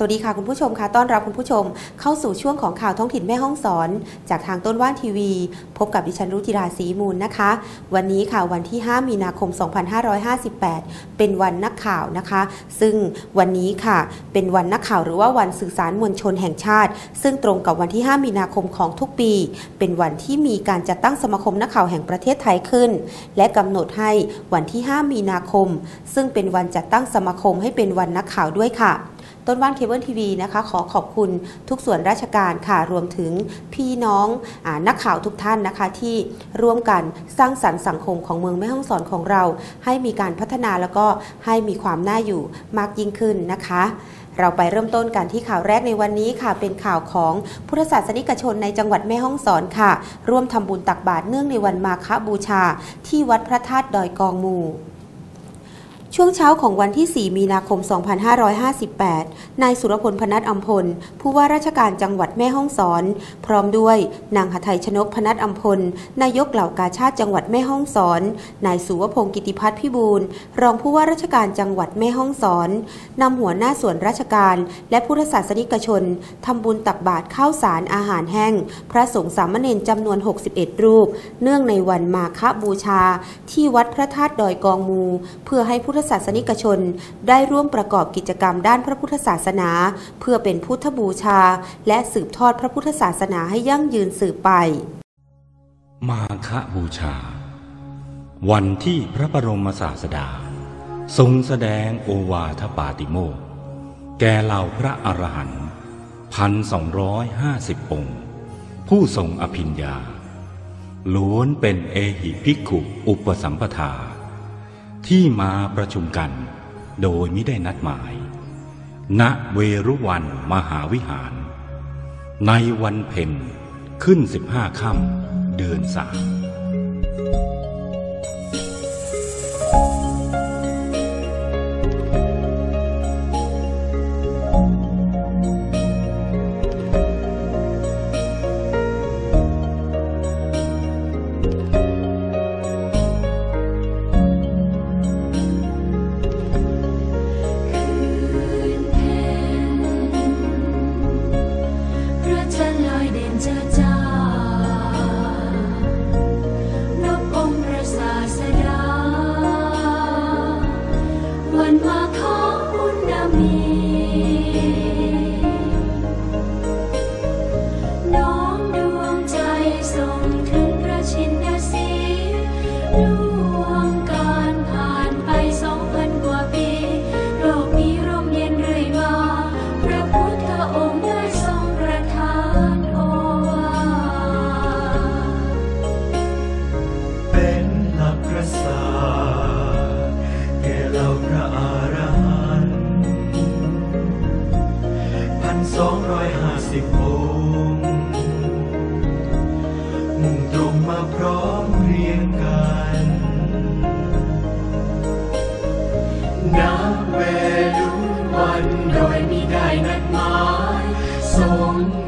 สวัสดีค่ะคุณผู้ชมค่ะต้อนรับคุณผู้ชมเข้าสู่ช่วงของข่าวท้องถิ่นแม่ห้องสอน จากทางต้นว่านทีวี พบกับดิฉันรุจิราศรีมูลนะคะ วันนี้ค่ะวันที่ 5 มีนาคม 2558 เป็นวันนักข่าวนะคะ ซึ่งวันนี้ค่ะเป็นวันนักข่าวหรือว่าวันสื่อสารมวลชนแห่งชาติ ซึ่งตรงกับวันที่ 5 มีนาคมของทุกปี เป็นวันที่มีการจัดตั้งสมาคมนักข่าวแห่งประเทศไทยขึ้น และกำหนดให้วันที่ 5 มีนาคม ซึ่งเป็นวันจัดตั้งสมาคมให้เป็นวันนักข่าวด้วยค่ะ ต้นว่านเคเบิลทีวีนะคะขอขอบคุณทุกส่วนราชการค่ะรวมถึงพี่น้องอนักข่าวทุกท่านนะคะที่ร่วมกันสร้างสรรค์สังคมของเมืองแม่ฮ่องสอนของเรา ให้มีการพัฒนาแล้วก็ให้มีความน่าอยู่มากยิ่งขึ้นนะคะเราไปเริ่มต้นกันที่ข่าวแรกในวันนี้ค่ะ เป็นข่าวของพุทธศาสนิกชนในจังหวัดแม่ฮ่องสอนค่ะ ร่วมทำบุญตักบาตรเนื่องในวันมาฆบูชา ที่วัดพระธาตุดอยกองมู ช่วงเช้าของวันที่ 4 มีนาคม 2558 นายสุรพลพนัทอัมพล ผู้ว่าราชการจังหวัดแม่ฮ่องสอน พร้อมด้วยนางหทัยชนกพนัทอัมพล นายกเหล่ากาชาติจังหวัดแม่ฮ่องสอน นายสุวพงศ์กิติพัฒน์พิบูล รองผู้ว่าราชการจังหวัดแม่ฮ่องสอนนำหัวหน้าส่วนราชการ และพุทธศาสนิกชนทำบุญตักบาตรข้าวสารอาหารแห้ง พระสงฆ์สามเณรจำนวน 61 รูป เนื่องในวันมาฆบูชา ที่วัดพระธาตุดอยกองมู เพื่อให้พุทธศาสนิกชน ได้ร่วมประกอบกิจกรรมด้านพระพุทธศาสนา เพื่อเป็นพุทธบูชา และสืบทอดพระพุทธศาสนาให้ยั่งยืนสืบไป มาฆบูชา วันที่พระบรมศาสดา ทรงแสดงโอวาทปาติโมกข์แก่เหล่าพระอรหันต์พันสองร้อยห้าสิบองค์ ผู้ทรงอภิญญาล้วนเป็นเอหิภิกขุอุปสัมปทา ที่มาประชุมกัน โดยมิได้นัดหมาย ณเวรุวันมหาวิหาร ในวันเพ็ญขึ้นสิบห้าค่ำเดือนสาม สองร้อยห้าสิบองค์มุ่งตรงมาพร้อมเพรียงกันนับเวลุวันโดยมีได้นัดหมายทรงเสด็จ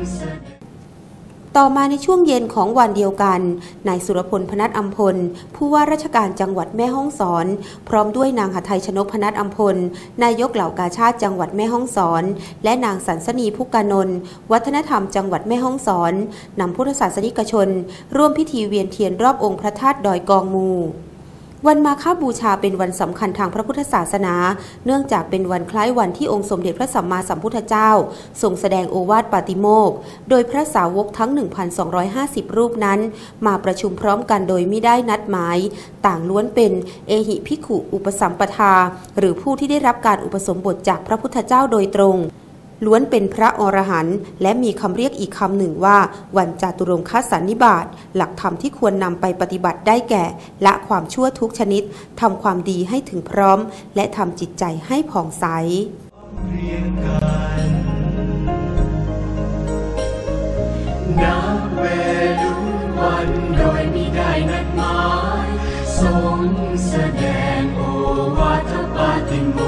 ต่อมาในช่วงเย็นของวันเดียวกัน นายสุรพลพนัทอัมพล ผู้ว่าราชการจังหวัดแม่ฮ่องสอน พร้อมด้วยนางหทัยชนกพนัทอัมพล นายกเหล่ากาชาติจังหวัดแม่ฮ่องสอน และนางสันสนีพุกานนท์วัฒนธรรมจังหวัดแม่ฮ่องสอนนำพุทธศาสนิกชน ร่วมพิธีเวียนเทียนรอบองค์พระธาตุดอยกองมู วันมาฆบูชาเป็นวันสำคัญทางพระพุทธศาสนา เนื่องจากเป็นวันคล้ายวันที่องค์สมเด็จพระสัมมาสัมพุทธเจ้าทรงแสดงโอวาทปาติโมกโดยพระสาวกทั้ง 1,250 รูปนั้น มาประชุมพร้อมกันโดยไม่ได้นัดหมาย ต่างล้วนเป็นเอหิภิขุอุปสัมปทา หรือผู้ที่ได้รับการอุปสมบทจากพระพุทธเจ้าโดยตรง ล้วนเป็นพระอรหันต์และมีคำเรียกอีกคำหนึ่งว่า วันจาตุรงคสันนิบาตหลักธรรมที่ควรนำไปปฏิบัติได้แก่ ละความชั่วทุกชนิดทำความดีให้ถึงพร้อม และทำจิตใจให้ผ่องใสนับเวลุวันโดยมิได้นัดหมายทรงแสดงโอวาทปาติโม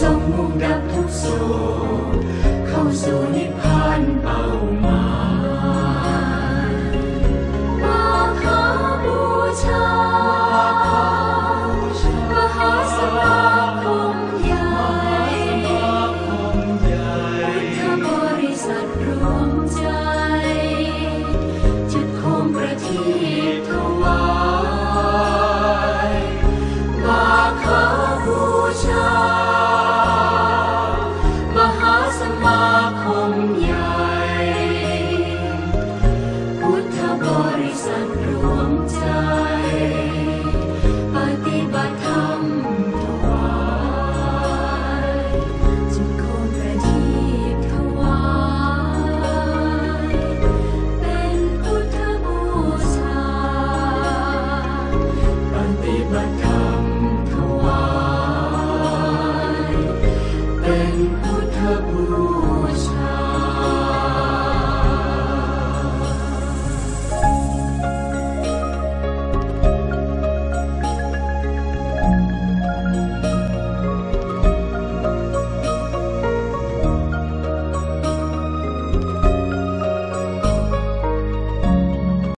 ทรงมุ่งดับ ทุกโศกเข้าสู่นิพพาน